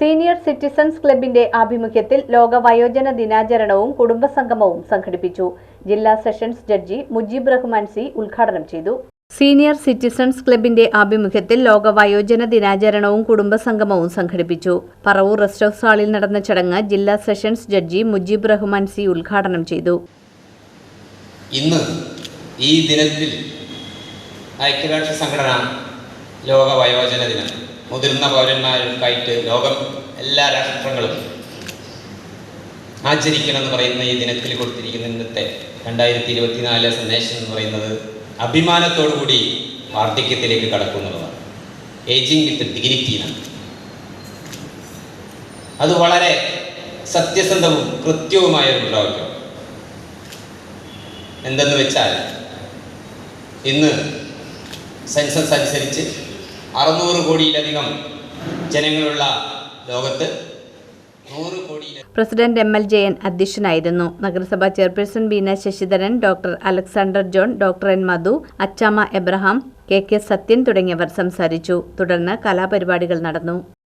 Senior citizens ക്ലബിന്റെ ആഭിമുഖ്യത്തിൽ ലോക വയോജന ദിനാചരണവും കുടുംബസംഗമവും സംഘടിപ്പിച്ചു. ജില്ലാ sessions judge Mujeeb Rahman C ഉദ്ഘാടനം ചെയ്തു. സീനിയർ സിറ്റിസൺസ് ക്ലബിന്റെ ആഭിമുഖ്യത്തിൽ ലോക വയോജന ദിനാചരണവും കുടുംബസംഗമവും സംഘടിപ്പിച്ചു. പറവൂർ റെസ്റ്റ് ഹൌസ് ഹാളിൽ നടന്ന ചടങ്ങ് ജില്ലാ sessions judge Mujeeb Rahman C ഉദ്ഘാടനം ചെയ്തു. ഇന്ന് ഈ ദിനത്തിൽ ഐക്യരാഷ്ട്ര സംഘടന ലോക വയോജന ദിനം. മുതിർന്ന പൗരന്മാർക്കായിട്ട് ലോകം എല്ലാ രാഷ്ട്രങ്ങളും ആചരിക്കണം എന്ന് പറയുന്ന ഈ ദിനത്തിൽ കൊടുത്തിരിക്കുന്ന ഇന്നത്തെ രണ്ടായിരത്തി ഇരുപത്തിനാല് സന്ദേശം എന്ന് പറയുന്നത് അഭിമാനത്തോടു കൂടി വാർദ്ധക്യത്തിലേക്ക് കടക്കുന്നതാണ് ഏജിങ് വിത്ത് ഡിഗ്നിറ്റി എന്നാണ്. അത് വളരെ സത്യസന്ധവും കൃത്യവുമായ ഒരു മുദ്രാവാക്യം എന്തെന്ന് വെച്ചാൽ ഇന്ന് സെൻസസ് അനുസരിച്ച് അറുന്നൂറ് കോടിയിലധികം ജനങ്ങളുള്ള ലോകത്ത് പ്രസിഡന്റ് എം എൽ ജയൻ അധ്യക്ഷനായിരുന്നു. നഗരസഭാ chairperson Beena Sasidharan doctor Alexander John doctor N Madhu Achamma Abraham K K Sathyan തുടങ്ങിയവർ സംസാരിച്ചു. തുടർന്ന് കലാപരിപാടികൾ നടന്നു.